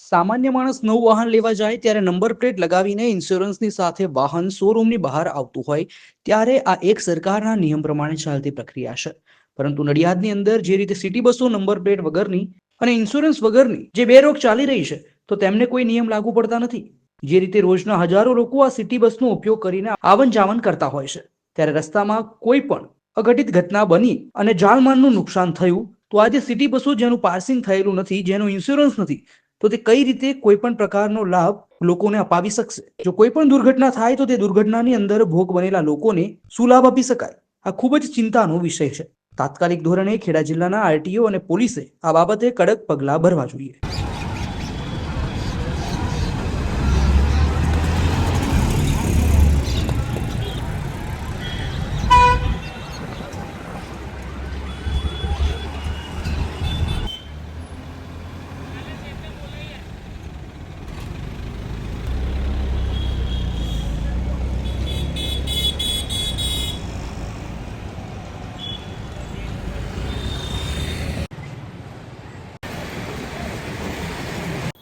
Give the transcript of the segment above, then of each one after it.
સામાન્ય માણસ નવું વાહન લેવા જાય ત્યારે નંબર પ્લેટ લગાવીને ઇન્સ્યોરન્સની સાથે વાહન શોરૂમની બહાર આવતું હોય, ત્યારે આ એક સરકારના નિયમ પ્રમાણે ચાલતી પ્રક્રિયા છે. પરંતુ નડિયાદની અંદર જે રીતે સિટી બસો નંબર પ્લેટ વગરની અને ઇન્સ્યોરન્સ વગરની જે બે રોગ ચાલી રહી છે, તો તેમને કોઈ નિયમ લાગુ પડતા નથી. જે રીતે રોજના હજારો લોકો આ સિટી બસનો ઉપયોગ કરીને આવન જાવન કરતા હોય છે. ત્યારે રસ્તામાં કોઈ પણ અઘટિત ઘટના બની અને જાનમાલનું નુકસાન થયું, તો આજે સિટી બસો જેનું પાર્સિંગ થયેલું નથી, જેનું ઇન્સ્યોરન્સ નથી તો તે કઈ રીતે કોઈ પણ પ્રકારનો લાભ લોકોને અપાવી શકશે? જો કોઈ પણ દુર્ઘટના થાય તો તે દુર્ઘટનાની અંદર ભોગ બનેલા લોકોને શું લાભ આપી શકાય. આ ખૂબ જ ચિંતાનો વિષય છે. તાત્કાલિક ધોરણે ખેડા જિલ્લાના આરટીઓ અને પોલીસે આ બાબતે કડક પગલાં ભરવા જોઈએ.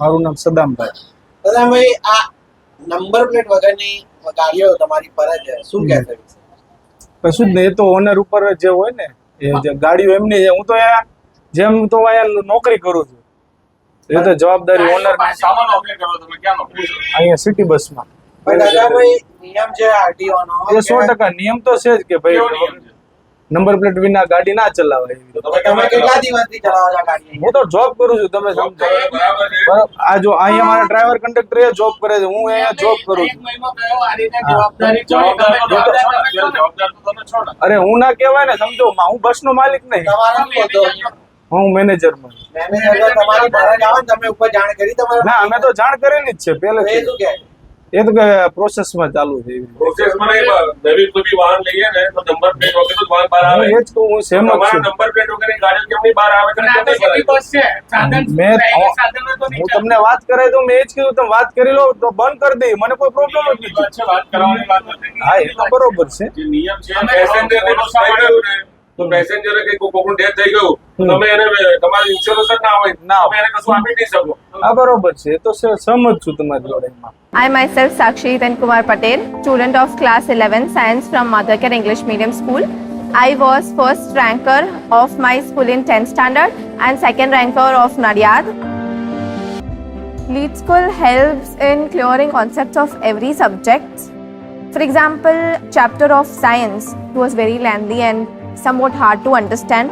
મારું નામ સદામભાઈ. સદામભાઈ આ નંબર પ્લેટ વગરની ગાડીઓ તમારી પર જ શું કહેશો કશું જ નહીં એ તો ઓનર ઉપર જે હોય ને એ જે ગાડીઓ એમની છે. હું તો જેમ તો અહીંયા નોકરી કરું છું. એ તો જવાબદારી ઓનર. સામાન નોકરી કરો તમે અહીંયા સિટી બસમાં દાદાભાઈ નિયમ છે એ સો ટકા નિયમ તો છે જ કે ભાઈ છે? નંબર પ્લેટ વિના ગાડી ના ચલાવાય. એવી રીતે. તો તમે તમે કેટલા દિવસથી ચલાવો છો? ગાડી. હું તો જોબ કરું છું તમે સમજો. બરાબર આ જો અહીંયા મારા ડ્રાઈવર કંડક્ટર એ જોબ કરે છે હું અહીંયા જોબ કરું છું. જવાબદાર તો તમે છો ને, જવાબદાર તો તમે છો ને. અરે હું ના કહેવાય ને સમજો હું બસ નો માલિક નહીં? હું મેનેજરમાં. ને તમે ઉપર જાણ કરી તમારા ના અમે તો જાણ કરેલી જ છે તો એ તો પ્રોસેસમાં ચાલુ છે. પ્રોસેસમાં નવી કોઈ વાહન લઈએ ને તો નંબર પ્લેટ વગર જ વાહન બહાર આવે. હું એ જ કહું હું સહેમત તમારા છું. નંબર પ્લેટ વગરની ગાડીઓ કેમ નહીં બહાર આવે? મેં હું તમને વાત કરે તો મેં એ જ કીધું તમે વાત કરી લો તો બંધ કરી દઈ મને કોઈ પ્રોબ્લેમ જ નથી. વાત કરવાની વાત હા એ તો બરોબર છે. નિયમ છે પેસેન્જર ને તો પેસેન્જરે ડેથ થઈ ગયું. તમે એને તમારી ઇન્સ્યોરન્સ જ ના હોય ના. તમે એને કશું આપી નહીં શકો આ બરોબર છે એ તો સ- સહમત છું તમારી જોડે એમાં I myself Sakshi Then Kumar Patel, student of class 11 science from Mothercare English Medium School. I was first ranker of my school in 10th standard and second ranker of Nadiad. Lead School helps in clearing concepts of every subject. For example, chapter of science was very lengthy and somewhat hard to understand.